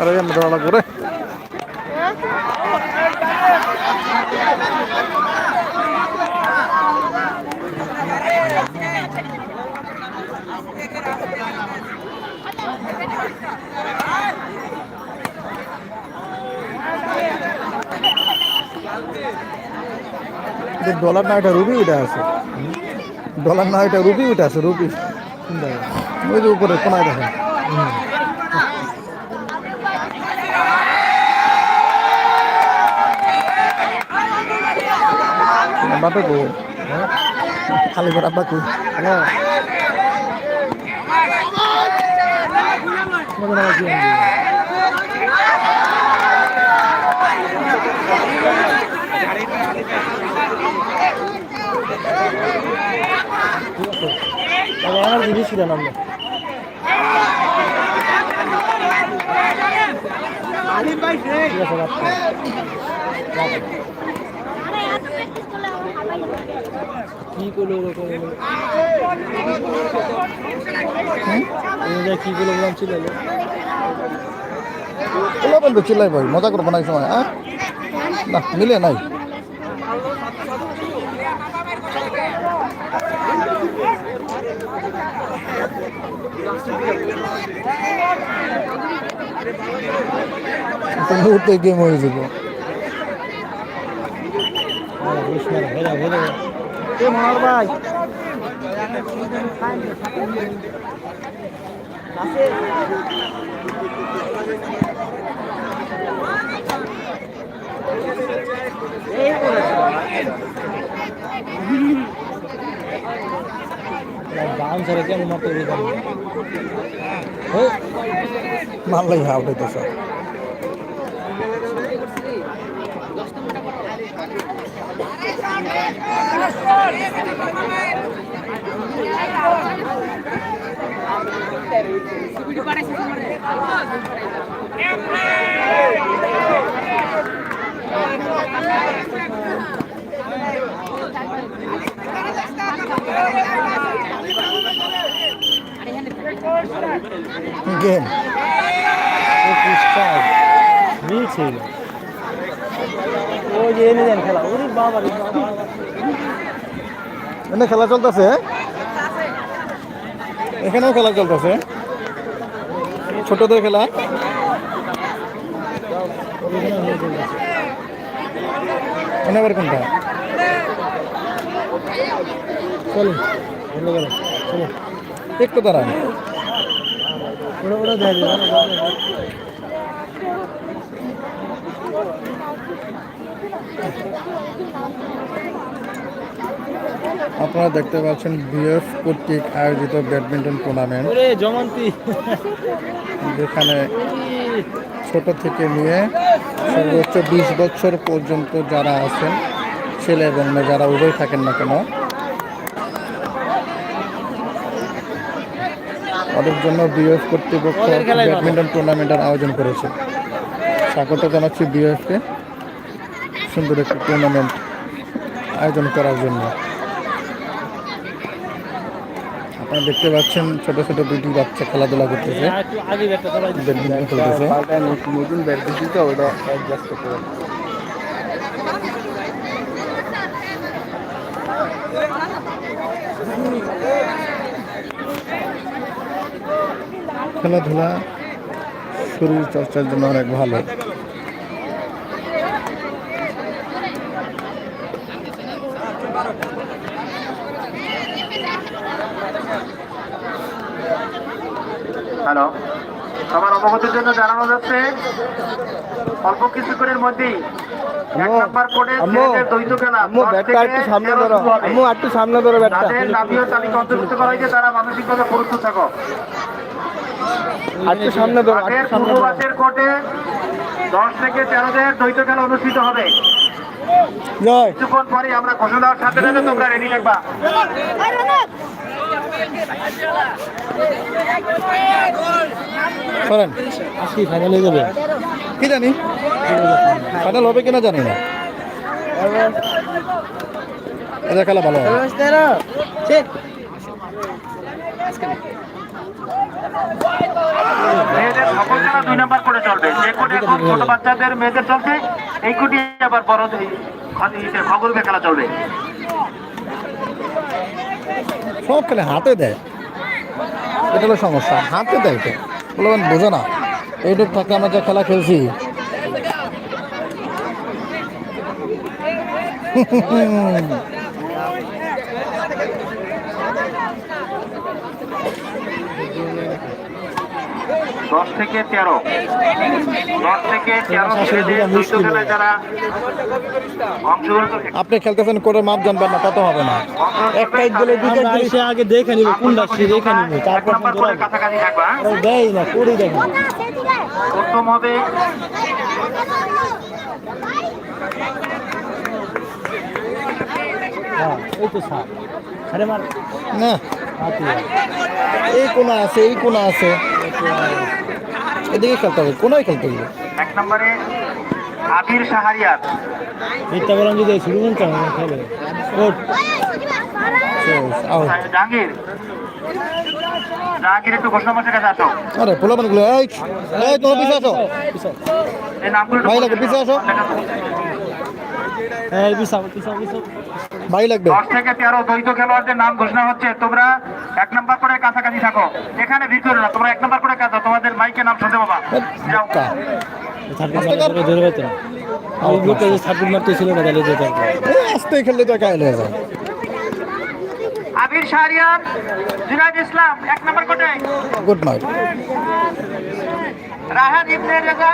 আরে আমরা ধরা করে ডলার না, এটা রুবি উঠে আছে। ডলার না, এটা রুবি উঠে আছে রুবি ওই যে উপরে কোনায় দেখেন। বাপে কো খালি করে আব্বা কই? হ্যাঁ। আমার জিনিস ছিলেন আমরা। ঠিক আছে কি করল ওরকম? কি করল বললাম চিল্লালো। ওলা বলবে চিল্লাই ভাই মজা করব না সময় হ্যাঁ? না মিলে নাই। একটা মুহূর্তে গেম হয়ে যাব। এ মনোহর ভাই। বাউন্সারে কেমন মতো মারলাই হ্যাঁ ওটাই সব গেম ছিল ও যে এনে দেন খেলা। ওরে বাবা এনে খেলা চলতেছে এখানেও খেলা চলতেছে। ছোটদের খেলা। এনে কোনটা? চলো ভালো গেল চলো। একটু দাঁড়ান। ওরা ওরা দেয় আপনারা দেখতে পাচ্ছেন বিএফ কর্তৃক আয়োজিত ব্যাডমিন্টন টুর্নামেন্ট। যেখানে ছোট থেকে নিয়ে সর্বোচ্চ বিশ বছর পর্যন্ত যারা আছেন ছেলে এবং মেয়ে যারা উভয় থাকেন না কেন ওদের জন্য বিএফ কর্তৃপক্ষ। ব্যাডমিন্টন টুর্নামেন্টের আয়োজন করেছে। স্বাগত জানাচ্ছি বিএফকে। সুন্দর একটি টুর্নামেন্ট আয়োজন করার জন্য। আপনারা দেখতে পাচ্ছেন ছোট ছোট দুটি বাচ্চা খেলাধুলা করতেছে। একটু আগে একটা সবাই ব্যাডমিন্টন খেলতেছে। নতুন ব্যাট দিচ্ছি ওটা অ্যাডজাস্ট করতে খেলাধুলা শরীর চর্চার জন্য অনেক ভালো। হ্যালো আমার অবগতির জন্য জানানো যাচ্ছে অল্প কিছুক্ষণের মধ্যেই এক আম্মু, নম্বর কোডে ছেলেদের দ্বৈত খেলা আম্মু দশ ব্যাটটা থেকে একটু সামনে ধরো। আম্মু একটু সামনে ধরো ব্যাটটা। যাদের নামীয় তালিকা অন্তর্ভুক্ত করা হয়েছে তারা মানসিকভাবে প্রস্তুত থাকো একটু সামনে ধরো আগের একটু সামনে পূর্ব ধরো। বাসের কোর্টে দশ থেকে তেরোদের দ্বৈত খেলা অনুষ্ঠিত হবে। জয়। কিছুক্ষণ পরে আমরা ঘোষণা সাথে সাথে তোমরা রেডি থাকবা। করেন আজকে ফাইনাল হয়ে যাবে। কি জানি? ফাইনাল হবে কিনা জানি না। এটা খেলা ভালো ঠিক মেয়েদের সকল খেলা দুই নাম্বার করে চলবে যে কোটি এখন ছোট বাচ্চাদের মেয়েদের চলছে এই কোটি আবার বড় খগরুকে খেলা চলবে সব খেলে হাতে দেয়। এটা হলো সমস্যা। হাতে দেয় তো বলবেন বোঝো না। এইটুক থাকলে আমরা যা খেলা খেলছি। দশ থেকে তেরো। দশ থেকে তেরো ছেলেদের যারা আপনি খেলতেছেন করে মাপ জানবেন না? তত হবে না। একটা ঈদ দিলে ঈদ দিলে এসে আগে দেখে নিব কোনটা সে দেখে নিব। তারপর কাছাকাছি থাকবা দেয় না করে দেখে প্রথম হবে হ্যাঁ এই তো সার আরে মার না। এই কোনা আছে এই কোনা আছে। এদিকে খেলতে হবে। কোনায় খেলতে হবে? এক নম্বরে আবির সাহারিয়ার মিথ্যা বললাম যদি শুরু করতে হবে খেলে জাহাঙ্গীর। জাহাঙ্গীর একটু ঘোষণা মাসের কাছে আসো। আরে পোলাপানগুলো এই এই তোমার পিছিয়ে আসো। এই নামগুলো ভাই লাগে, পিছে আসো। ভাই লাগবে। দশ থেকে তেরো দ্বৈত খেলোয়াড়দের নাম ঘোষণা হচ্ছে তোমরা এক নাম্বার করে কাছাকাছি থাকো। এখানে ভিড় করো না তোমরা এক নাম্বার করে কাজ তোমাদের মাইকে নাম শুনতে যাও। আস্তে খেললে তো হয়ে আবির শাহরিয়ার জুনাইদ ইসলাম এক নাম্বার কোটে। Good night Rahan Ibne Reza.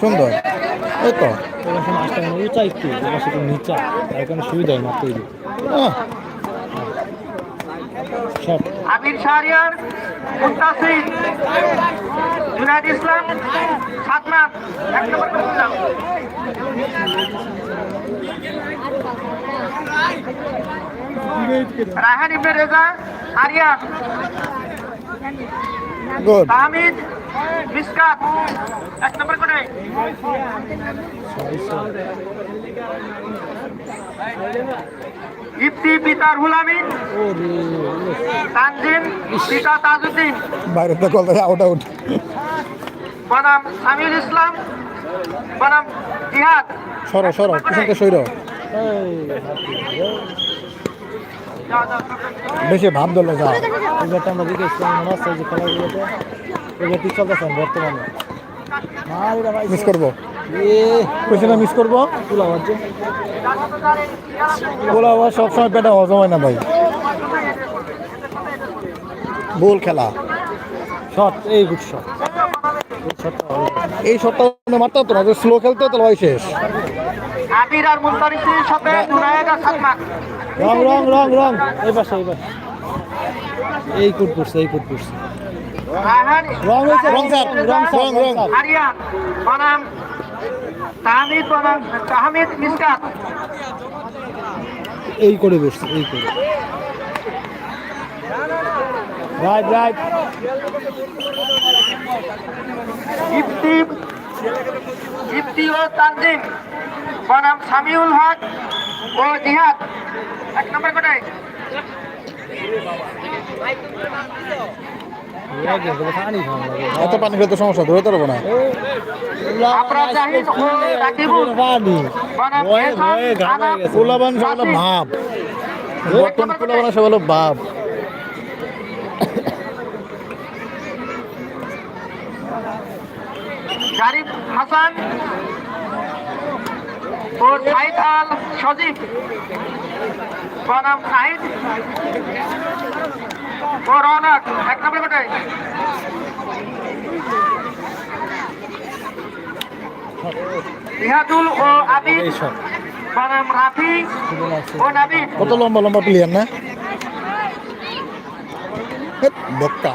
সুন্দর। এই তো। মানে উঁচা একটু সেটা নিচা তার কারণে সুবিধা হয় আহ, শর্ট আমির শাহরিয়ার জুনাইদ ইসলাম সাতনাথ এক নম্বর রাহান ইবনে রেজা আরিয়ান গুড তাহমিদ মিসকাত এক নম্বর করে। ইফতি পিতা রুহুল আমিন তানজিম পিতা তাজউদ্দিন বাইরে তো কল আউট আউট বনাম সামিউল ইসলাম বনাম জিহাদ। সরো সরো যাও, যাও, বেশি ভাব ধরলে যা এবারটা আমরা মনে হচ্ছে যে খেলাগুলোতে চলতেছে বর্তমানে। মিস করব? এ মিস করব? সবসময় পেটে হজম হয় না ভাই। বল খেলা। শট এই গুড শট শটটা এই সপ্তাহে মারতে হতো না স্লো খেলতে হতো ভাই শেষ। আবির আর মুনতারিসের সাথে জুনায়েদ আর রং রং রং রং। এই পাশে এই পাশে। এই কুট পড়ছে এই কুট পড়ছে রাহান রং হয়েছে? রং স্যার, রং রং, রং। আরিয়ান বনাম তাহমিদ বনাম তাহমিদ মিসকাত। এই করে বসছে এই করে রাইট রাইট। ইফতি ইফতি ও তানজিম বনাম সামিউল হক ও জিহাদ। এক নম্বর কোটায়। লাগে এত পানি সমস্যা ধরে না। পোলাবান সব ভাব বর্তমান পোলাবান ভাব হাসান ও সাইদ আল সজীব বনাম সাইদ ও রৌনক এক নম্বর কোটায় ইহাদুল ও আবিদ শট বনাম রাফি ও নাবিদ। কত লম্বা লম্বা প্লেয়ার না? বক্কা।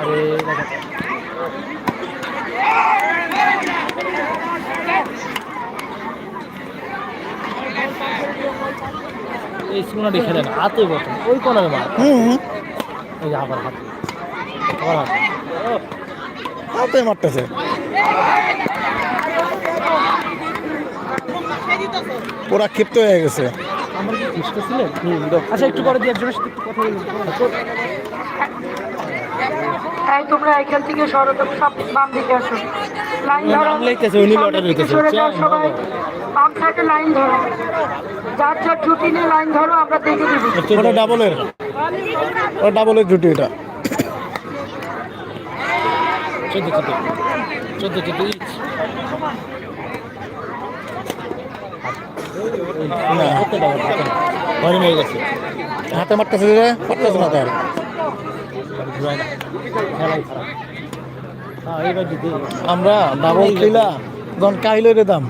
আরে এই সিনেমাটি খেলে না হাতে বসে ওই কোনার মার এই যে আবার হাতে। আবার হাতে। হাতে মারতেছে। ওরা ক্ষিপ্ত হয়ে গেছে। আমার কি আচ্ছা একটু পরে দিয়ে একজনের সাথে একটু কথা বলুন তাই তোমরা এখান থেকে সরো সব বাম দিকে আসো। লাইন ধরো। সরে যাও সবাই। বাম সাইডে লাইন ধরো। যার যার ছুটি নিয়ে লাইন ধরো আমরা দেখে দিবি ওটা ডাবলের। ওটা ডাবলের জুটি এটা। চোদ্দ চোদ্দ। চোদ্দ চোদ্দ ইঞ্চ। হাতে মারতেছে যে? পারতেছে না তার। আমরা ডাবল খেলা। যখন কাহিলের দাম।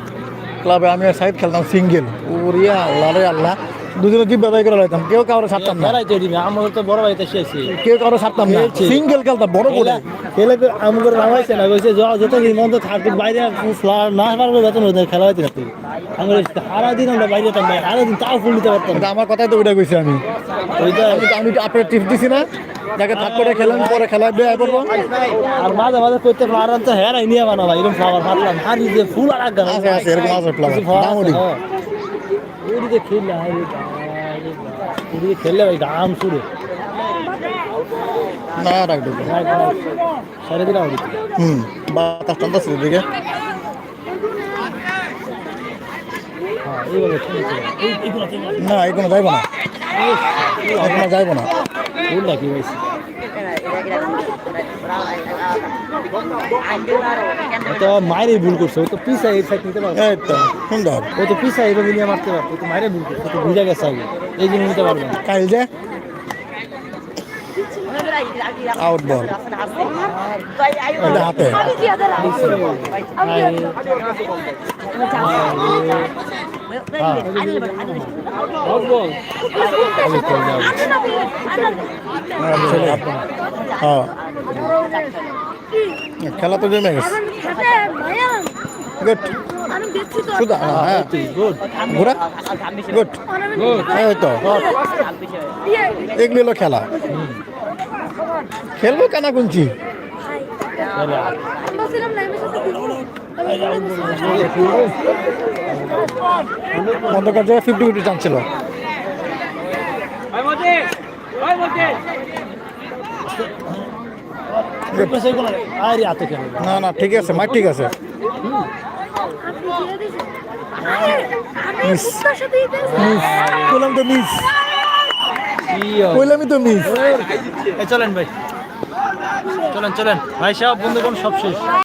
ক্লাবে আমি সাইড খেলতাম, সিঙ্গেল। ওরিয়া আল্লাহ রে আল্লাহ। দুজনে জিব্বা বাই করে লাইতাম। কেউ কারও ছাড়তাম না। খেলাই তৈরি আমাদের তো বড় বাড়িতে শেষে কেউ কারও ছাড়তাম না। সিঙ্গেল খেলতাম বড় করে খেলে আমি করে নামাইছে না কইছে যত মন্দ থাকবে বাইরে না পারবে হইতে খেলা হইতে না তুই আমি সারা দিন আমরা বাইরে ভাই সারা দিন তাও ফুল দিতে পারতাম আমার কথাই তো ওইটা কইছি আমি। ওইটা আমি তো- আমি আপনার টিপ দিছি না। যাকে থাক করে খেলেন পরে খেলা বেয়া করব। আর মাঝে মাঝে করতে পারান তো হ্যাঁ নিয়ে বানাবা এরকম ফ্লাওয়ার ফাটলাম আর ফুল আর আছে, আছে, এরকম আছে flower, ওইদিকে খেললে হাই রে বাবা, রে বাবা। ওইদিকে খেললে ভাই দাম শুরু না রাখবে সাড়ে দিন ওদিকে হুম বাতাস টানতেছে এদিকে। হ্যাঁ না এখনও যাইবো না। এখনও যাইবো না। ফুল নাকি ভাইছি তো মায়ের ভুল করছে ও তো পিসা এই সাইড নিতে পারবে সুন্দর ও তো পিসা এইভাবে নিয়ে মারতে পারতো তো মায়ের ভুল করছে তো বুঝা গেছে আগে এই জন্য নিতে পারবে না। কাইল যে? আউট বল এটা হাতে। হ্যাঁ। খেলা তো জমে গেছে। গুড শুধু হ্যাঁ গুড ঘোরা গুড খেলা। খেলব কানা জায়গায় ফিফটি ফিফটি চান্স ছিল। না না ঠিক আছে মা ঠিক আছে। বললাম তো মিস। বললামই তো মিস। চলেন ভাই। চলেন চলেন। ভাই সাহেব বন্ধুগণ সব শেষ।